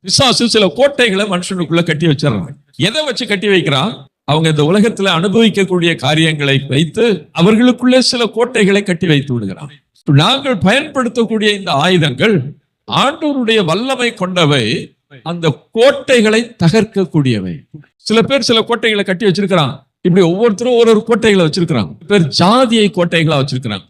பிசாசு சில கோட்டைகளை மனுஷனுக்குள்ள கட்டி வச்சிடறான் எதை வச்சு கட்டி வைக்கிறான்? அவங்க இந்த உலகத்துல அனுபவிக்கக்கூடிய காரியங்களை வைத்து அவர்களுக்குள்ளே சில கோட்டைகளை கட்டி வைத்து விடுகிறான். நாங்கள் பயன்படுத்தக்கூடிய இந்த ஆயுதங்கள் ஆண்டோருடைய வல்லமை கொண்டவை. அந்த கோட்டைகளை தகர்க்கக்கூடியவை. சில பேர் சில கோட்டைகளை கட்டி வச்சிருக்கிறான். இப்படி ஒவ்வொருத்தரும் ஒரு ஒரு கோட்டைகளை வச்சிருக்கிறாங்க. பேர் ஜாதியை கோட்டைகளா வச்சிருக்கிறாங்க.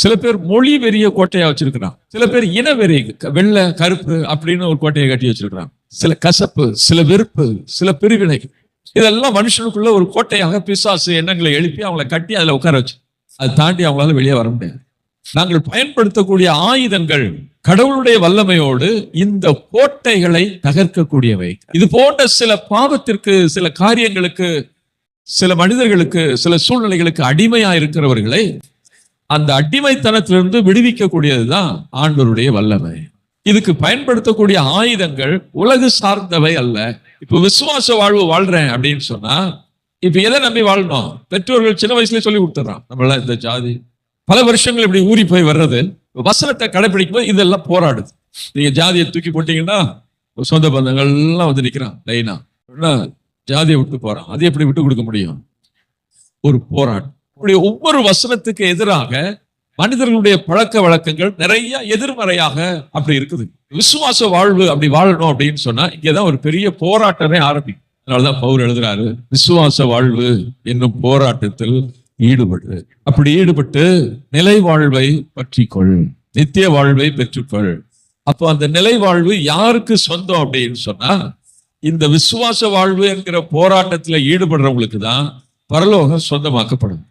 சில பேர் மொழி வெறிய கோட்டையா வச்சிருக்கிறான். சில பேர் இன வெறி வெள்ளை கருப்பு அப்படின்னு ஒரு கோட்டையை கட்டி வச்சிருக்கிறான். சில கசப்பு சில வெறுப்பு சில பிரிவினை இதெல்லாம் மனுஷனுக்குள்ள ஒரு கோட்டையாக பிசாசு எண்ணங்களை எழுப்பி அவங்கள கட்டி அதுல உட்கார வச்சு அதை தாண்டி அவங்களால வெளியே வர முடியாது. நாங்கள் பயன்படுத்தக்கூடிய ஆயுதங்கள் கடவுளுடைய வல்லமையோடு இந்த கோட்டைகளை தகர்க்கக்கூடியவை. இது போன்ற சில பாவத்திற்கு சில காரியங்களுக்கு சில மனிதர்களுக்கு சில சூழ்நிலைகளுக்கு அடிமையா இருக்கிறவர்களை அந்த அடிமைத்தனத்திலிருந்து விடுவிக்கக்கூடியதுதான் ஆண்டவருடைய வல்லமை. இதுக்கு பயன்படுத்தக்கூடிய ஆயுதங்கள் உலகு சார்ந்தவை அல்ல. இப்போ விசுவாச வாழ்வு வாழ்றேன் அப்படின்னு சொன்னா இப்ப எதை நம்பி வாழணும்? பெற்றோர்கள் சின்ன வயசுல சொல்லி கொடுத்துறான் நம்மளாம் இந்த ஜாதி. பல வருஷங்கள் இப்படி ஊறி போய் வர்றது. வசனத்தை கடைபிடிக்கும் போது இதெல்லாம் போராடுது. நீங்க ஜாதியை தூக்கி போட்டீங்கன்னா சொந்த பந்தங்கள் எல்லாம் வந்து நிக்கிறான் லைனா. என்ன, ஜாதியை விட்டு போறான். அதை எப்படி விட்டு கொடுக்க முடியும்? ஒரு போராட்டம். இப்படி ஒவ்வொரு வசனத்துக்கு எதிராக மனிதர்களுடைய பழக்க வழக்கங்கள் நிறைய எதிர்மறையாக அப்படி இருக்குது. விசுவாச வாழ்வு அப்படி வாழணும் அப்படின்னு சொன்னா இங்கதான் ஒரு பெரிய போராட்டமே ஆரம்பிக்கும். அதனாலதான் பவுர் எழுதுறாரு விசுவாச வாழ்வு என்னும் போராட்டத்தில் ஈடுபடு. அப்படி ஈடுபட்டு நிலை வாழ்வை பற்றிக்கொள். நித்திய வாழ்வை பெற்றுக்கொள். அப்போ அந்த நிலை வாழ்வு யாருக்கு சொந்தம் அப்படின்னு சொன்னா இந்த விசுவாச வாழ்வு என்கிற போராட்டத்துல ஈடுபடுறவங்களுக்கு தான் பரலோகம் சொந்தமாக்கப்படும்.